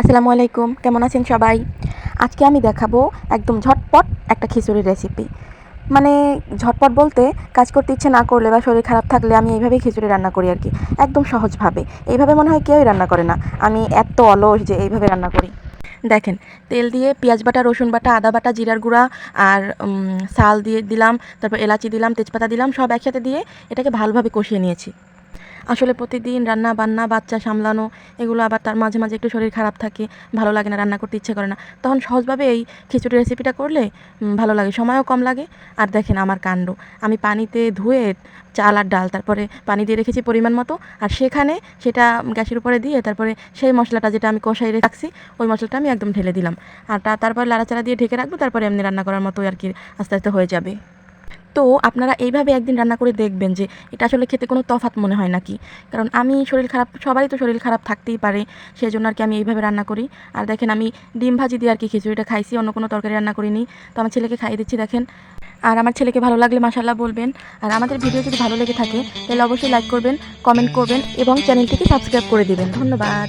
আসসালামু আলাইকুম, কেমন আছেন সবাই? আজকে আমি দেখাবো একদম ঝটপট একটা খিচুড়ির রেসিপি মানে ঝটপট বলতে কাজ করতে ইচ্ছে না করলে বা শরীর খারাপ থাকলে আমি এইভাবেই খিচুড়ি রান্না করি আর কি, একদম সহজভাবে। এইভাবে মনে হয় কেউই রান্না করে না, আমি এত অলস যে এইভাবে রান্না করি। দেখেন, তেল দিয়ে পেঁয়াজ বাটা, রসুন বাটা, আদা বাটা, জিরার গুঁড়া আর শাল দিয়ে দিলাম, তারপর এলাচি দিলাম, তেজপাতা দিলাম, সব একসাথে দিয়ে এটাকে ভালোভাবে কষিয়ে নিয়েছি। আসলে প্রতিদিন রান্না, বান্না, বাচ্চা সামলানো, এগুলো আবার তার মাঝে মাঝে একটু শরীর খারাপ থাকে, ভালো লাগে না, রান্না করতে ইচ্ছে করে না। তখন সহজভাবে এই খিচুড়ি রেসিপিটা করলে ভালো লাগে, সময়ও কম লাগে। আর দেখেন আমার কাণ্ড, আমি পানিতে ধুয়ে চাল আর ডাল, তারপরে পানি দিয়ে রেখেছি পরিমাণ মতো, আর সেখানে সেটা গ্যাসের উপরে দিয়ে তারপরে সেই মশলাটা যেটা আমি কষাই রাখছি, ওই মশলাটা আমি একদম ঢেলে দিলাম। আর তারপর লাড়াচাড়া দিয়ে ঢেকে রাখব, তারপরে এমনি রান্না করার মতো আর কি আস্তে আস্তে হয়ে যাবে। তো আপনারা এইভাবে একদিন রান্না করে দেখবেন যে এটা আসলে খেতে কোনো তফাৎ মনে হয় নাকি। কারণ আমি শরীর খারাপ, সবারই তো শরীর খারাপ থাকতেই পারে সেই জন্য আর কি আমি এইভাবে রান্না করি। আর দেখেন আমি ডিম ভাজি দিয়ে আর কি খিচুড়িটা খাইছি, অন্য কোনো তরকারি রান্না করিনি। তো আমার ছেলেকে খাইয়ে দিচ্ছি দেখেন। আর আমার ছেলেকে ভালো লাগলে মাসাল্লাহ বলবেন। আর আমাদের ভিডিও যদি ভালো লেগে থাকে, তাহলে অবশ্যই লাইক করবেন কমেন্ট করবেন এবং চ্যানেলটিকে সাবস্ক্রাইব করে দেবেন। ধন্যবাদ।